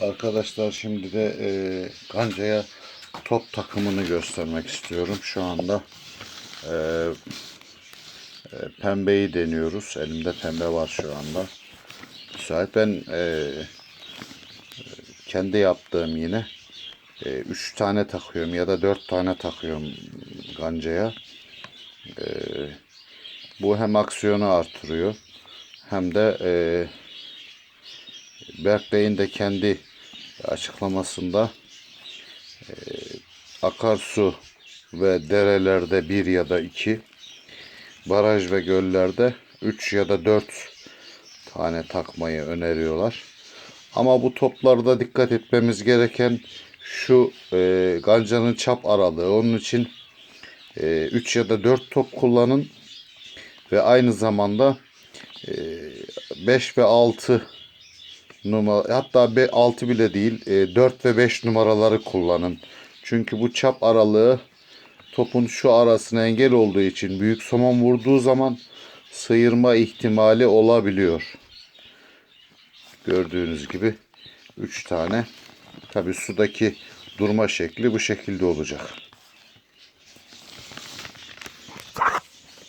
Arkadaşlar şimdi de e, Ganca'ya top takımını göstermek istiyorum. Şu anda e, e, pembeyi deniyoruz. Elimde pembe var şu anda. Müsait. Ben e, kendi yaptığım yine 3 tane takıyorum ya da 4 tane takıyorum Ganca'ya. E, bu hem aksiyonu artırıyor hem de e, Berk Bey'in de kendi açıklamasında e, akarsu ve derelerde bir ya da iki, baraj ve göllerde üç ya da dört tane takmayı öneriyorlar. Ama bu toplarda dikkat etmemiz gereken şu e, gancanın çap aralığı. Onun için 3 ya da 4 top kullanın ve aynı zamanda 5 ve 6 numara hatta 6 bile değil 4 ve 5 numaraları kullanın. Çünkü bu çap aralığı topun şu arasına engel olduğu için büyük somon vurduğu zaman sıyırma ihtimali olabiliyor. Gördüğünüz gibi 3 tane. Tabi sudaki durma şekli bu şekilde olacak.